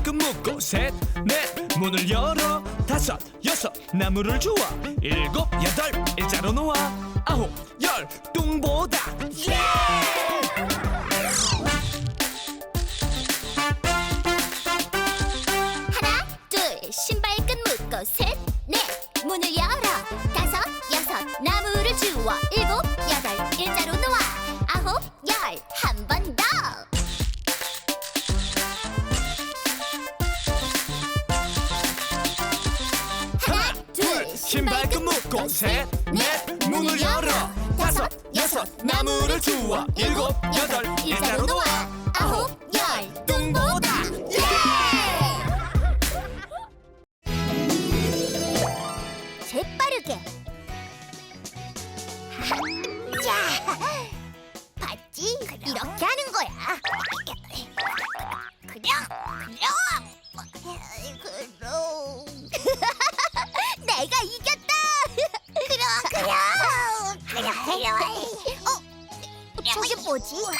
발끝 묶고 셋, 넷 문을 열어. 다섯, 여섯 나무를 주워. 일곱, 여덟 일자로 놓아. 아홉, 열 뚱보다. 예! 신발끈 묶고 셋넷 문을 열어. 다섯 여섯 나무를 주워. 일곱 여덟 일자로 놓아. 哇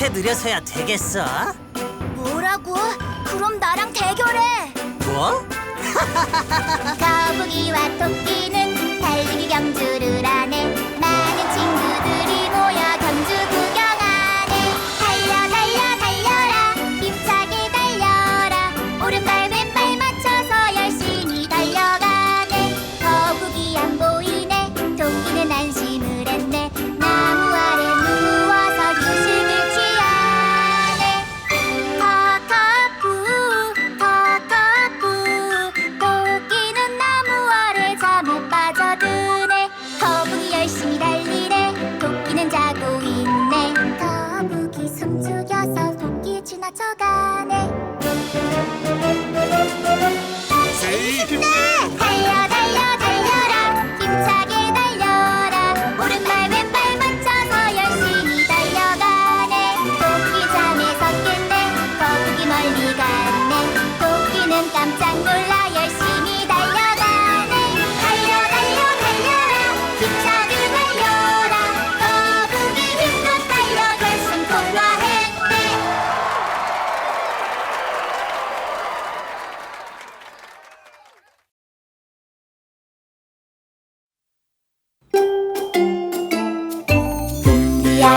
그렇게 느려서야 되겠어? 뭐라고? 그럼 나랑 대결해. 뭐? 가져가.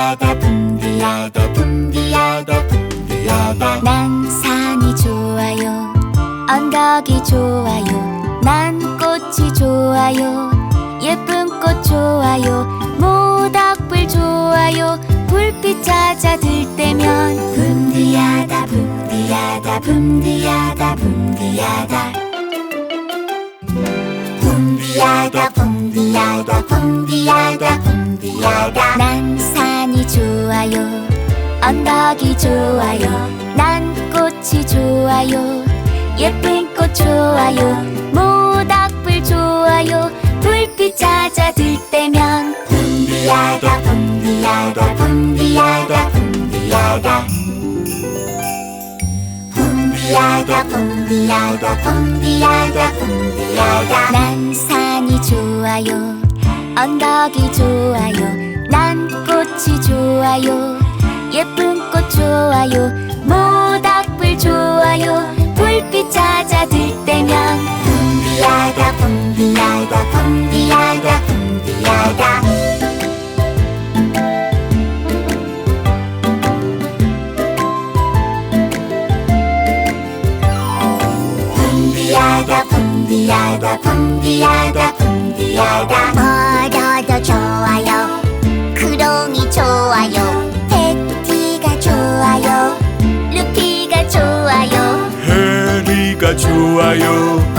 붐비야다 붐비야다 붐비야다 붐비야다. 난 산이 좋아요. 언덕이 좋아요. 난 꽃이 좋아요. 예쁜 꽃 좋아요. 모닥불 좋아요. 불빛 찾아 들 때면 붐비야다 붐비야다 붐비야다 붐비야다. 붐비야다 붐비야다 붐비야다. 붐비야다 난 산이 좋아요. 언덕이 좋아요. 난 꽃이 좋아요. 예쁜 꽃 좋아요. 모닥불 좋아요. 불빛 찾아 들 때면 붐비야다 붐비야다 붐비야다 붐비야다. 붐비야다 붐비야다 붐비야다 붐비야다. 난 산이 좋아요. 언덕이 좋아요. 난 꽃 이 좋아요. 예쁜 꽃 좋아요. 모닥불 좋아요. 불빛 찾아 들 때면 붐비야다 붐비야다 붐비야다 붐비야다. 붐비야다 붐비야다 붐비야다 붐비야다 좋아요